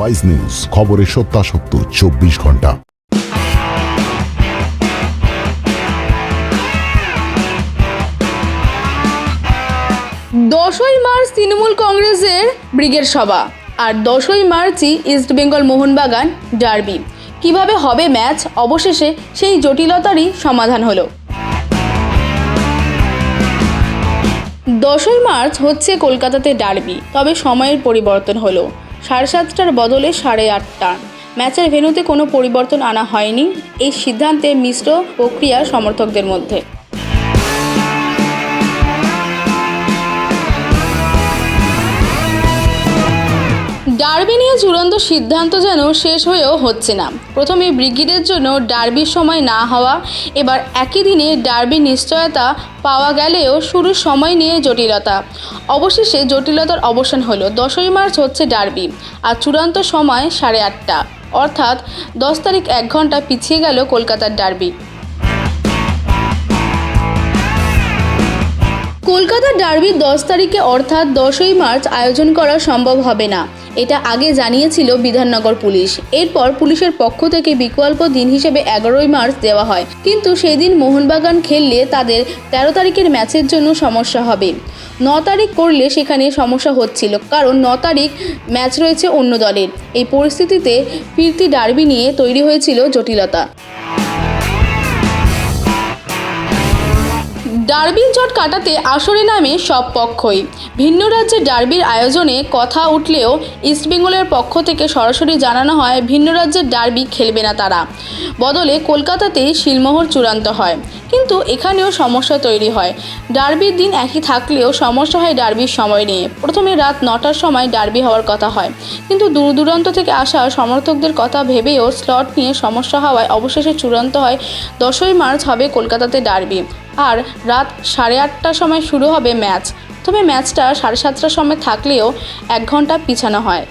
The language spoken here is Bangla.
ওয়াইজ নিউজ খবরের সত্যাসত্য, চব্বিশ ঘণ্টা। দশই মার্চ তৃণমূল কংগ্রেসের ব্রিগেড সভা আর দশই মার্চই ইস্টবেঙ্গল মোহনবাগান ডার্বি কীভাবে হবে ম্যাচ অবশেষে সেই জটিলতারই সমাধান হলো। দশই মার্চ হচ্ছে কলকাতাতে ডার্বি তবে সময়ের পরিবর্তন হলো। সাড়ে সাতটার বদলে সাড়ে আটটা। ম্যাচের ভেন্যুতে কোনো পরিবর্তন আনা হয়নি এই সিদ্ধান্তে মিশ্র প্রক্রিয়া সমর্থকদের মধ্যে। চূড়ান্ত সিদ্ধান্ত যেন শেষ হয়েও হচ্ছে না। প্রথমে ব্রিগেডের জন্য ডার্বির সময় না হওয়া, এবার একই দিনে ডার্বির নিশ্চয়তা পাওয়া গেলেও শুরুর সময় নিয়ে জটিলতা। অবশেষে জটিলতার অবসান হলো। দশই মার্চ হচ্ছে ডার্বি, আর চূড়ান্ত সময় সাড়ে আটটা। অর্থাৎ দশ তারিখ এক ঘণ্টা পিছিয়ে গেল কলকাতার ডার্বি। কলকাতার ডার্বি দশ তারিখে অর্থাৎ দশই মার্চ আয়োজন করা সম্ভব হবে না। এটা আগে জানিয়েছিল বিধাননগর পুলিশ। এরপর পুলিশের পক্ষ থেকে বিকল্প দিন হিসেবে এগারোই মার্চ দেওয়া হয়। কিন্তু সেদিন মোহনবাগান খেললে তাদের তেরো তারিখের ম্যাচের জন্য সমস্যা হবে। ন তারিখ করলে সেখানে সমস্যা হচ্ছিল, কারণ ন তারিখ ম্যাচ রয়েছে অন্য দলের। এই পরিস্থিতিতে ফিরতি ডার্বি নিয়ে তৈরি হয়েছিল জটিলতা। ডার্বির জট কাটাতে আসরে নামে সব পক্ষই। ভিন্ন রাজ্যে ডার্বির আয়োজনে কথা উঠলেও ইস্টবেঙ্গলের পক্ষ থেকে সরাসরি জানানো হয়, ভিন্ন রাজ্যের ডার্বি খেলবে না তারা। বদলে কলকাতাতেই শিলমোহর চূড়ান্ত হয়। কিন্তু এখানেও সমস্যা তৈরি হয়। ডার্বির দিন একই থাকলেও সমস্যা হয় ডার্বির সময় নিয়ে। প্রথমে রাত নটার সময় ডার্বি হওয়ার কথা হয়। কিন্তু দূর দূরান্ত থেকে আসা সমর্থকদের কথা ভেবেও স্লট নিয়ে সমস্যা হওয়ায় অবশেষে চূড়ান্ত হয়। দশই মার্চ হবে কলকাতাতে ডার্বি। আর রাত সাড়ে আটটার সময় শুরু হবে ম্যাচ। তবে ম্যাচটা সাড়ে সাতটার সময় থাকলেও এক ঘণ্টা পিছানো হয়।